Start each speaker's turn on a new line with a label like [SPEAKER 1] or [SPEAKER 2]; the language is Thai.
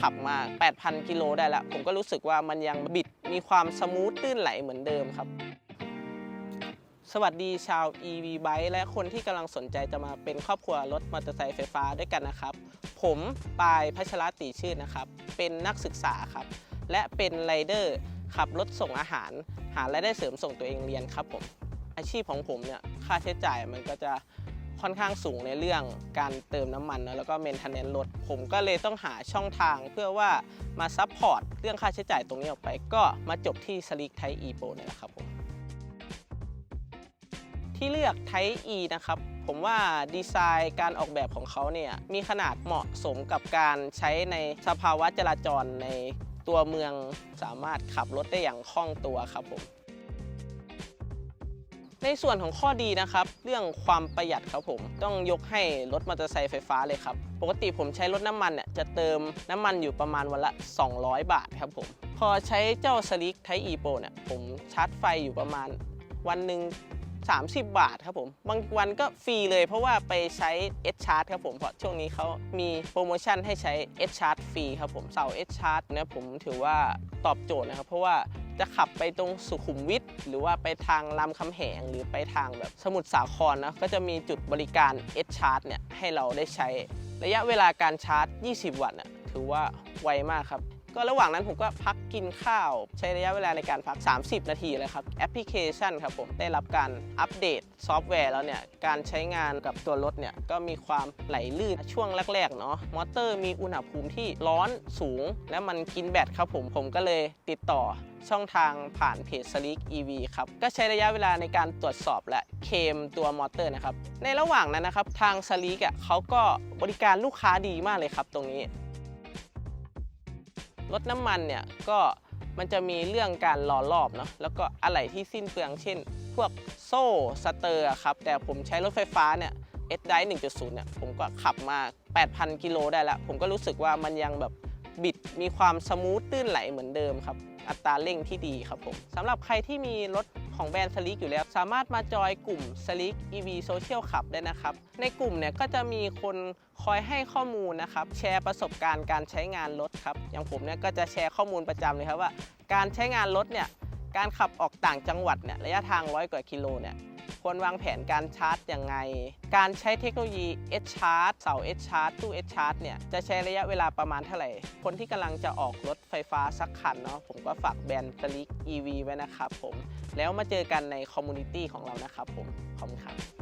[SPEAKER 1] ขับมา 8,000 กิโลได้แล้ว ผมก็รู้สึกว่ามันยังบิดมีความสมูทลื่นไหลเหมือนเดิมครับ สวัสดีชาว EV Bike และคนที่กำลังสนใจจะมาเป็นครอบครัวรถมอเตอร์ไซค์ไฟฟ้าด้วยกันนะครับ ผมปายพัชรติชื่นนะครับ เป็นนักศึกษาครับ และเป็นไรเดอร์ขับรถส่งอาหาร หารายได้เสริมส่งตัวเองเรียนครับผมอาชีพของผมเนี่ยค่าใช้จ่ายมันก็จะ ค่อนข้างสูงในเรื่องการเติมน้ำมันนะแล้วก็เมนเทนเนนรถผมก็เลยต้องหาช่องทางเพื่อว่ามาซัพพอร์ตเรื่องค่าใช้จ่ายตรงนี้ออกไป ก็มาจบที่สลิกไทอีโปนี่แหละครับผมที่เลือกไท E นะครับผมว่าดีไซน์การออกแบบของเขาเนี่ยมีขนาดเหมาะสมกับการใช้ในสภาวะจราจรในตัวเมืองสามารถขับรถได้อย่างคล่องตัวครับผม ในส่วนของข้อดีนะครับ เรื่องความประหยัดครับผมต้องยกให้รถมอเตอร์ไซค์ไฟฟ้าเลยครับ ปกติผมใช้รถน้ำมันเนี่ยจะเติมน้ำมันอยู่ประมาณวันละ 200 บาทครับผม พอใช้เจ้าสลิกไทอีโปเนี่ยผมชาร์จไฟอยู่ประมาณวันหนึ่ง30 บาทครับผมบางวันก็ฟรีเลยเพราะว่าไปใช้ S Charge ครับผมเพราะช่วงนี้เขามีโปรโมชั่นให้ใช้ S Charge ฟรีครับผมเสา S Charge เนี่ยผมถือว่าตอบโจทย์นะครับ เพราะว่า จะขับไปตรงสุขุมวิทหรือว่าไปทางรามคำแหงหรือไปทางแบบสมุทรสาครนะก็จะมีจุดบริการ S Charge เนี่ยให้เราได้ใช้ ระยะเวลาการชาร์จ 20 วัตต์น่ะถือว่าไวมากครับ ก็ระหว่างนั้นผมก็พักกินข้าว ใช้ระยะเวลาในการพัก 30 นาทีเลยครับแอปพลิเคชันครับผมได้รับการอัปเดตซอฟต์แวร์แล้วเนี่ยการใช้งานกับตัวรถเนี่ยก็มีความไหลลื่นช่วงแรกๆเนาะมอเตอร์มีอุณหภูมิที่ร้อนสูง และมันกินแบตครับผมผมก็เลยติดต่อช่องทางผ่านเพจ Slick EV ครับ ก็ใช้ระยะเวลาในการตรวจสอบและเคมตัวมอเตอร์นะครับ ในระหว่างนั้นนะครับ ทาง Slick อะเขาก็บริการลูกค้าดีมากเลยครับตรงนี้ รถน้ำมันเนี่ยก็มันจะมีเรื่องการรอรอบเนาะแล้วก็อะไหล่ที่สิ้นเปลืองเช่น พวกโซ่สเตอร์ครับ แต่ผมใช้รถไฟฟ้าเนี่ยเอสได1.0เนี่ยผมก็ขับมา 8,000 กิโลได้แล้ว ผมก็รู้สึกว่ามันยังแบบบิดมีความสมูทตื้นไหลเหมือนเดิมครับ อัตราเร่งที่ดีครับผมสำหรับใครที่มีรถ ของแบรนด์สลิกอยู่แล้ว สามารถมาจอยกลุ่มสลิก EV Social Club ได้นะครับ ในกลุ่มเนี่ยก็จะมีคนคอยให้ข้อมูลนะครับ แชร์ประสบการณ์การใช้งานรถครับ อย่างผมเนี่ยก็จะแชร์ข้อมูลประจำเลยครับว่า การใช้งานรถเนี่ย การขับออกต่างจังหวัดเนี่ยระยะทางร้อยกว่ากิโลเนี่ยควรวางแผนการชาร์จยังไง การใช้เทคโนโลยี S Charge เสา S Charge ตู้ S Charge เนี่ย จะใช้ระยะเวลาประมาณเท่าไหร่ คนที่กำลังจะออกรถไฟฟ้าสักคันเนาะ ผมก็ฝากแบรนด์สลิก EV ไว้นะครับผม แล้วมาเจอกันในคอมมูนิตี้ของเรานะครับผม ขอบคุณครับ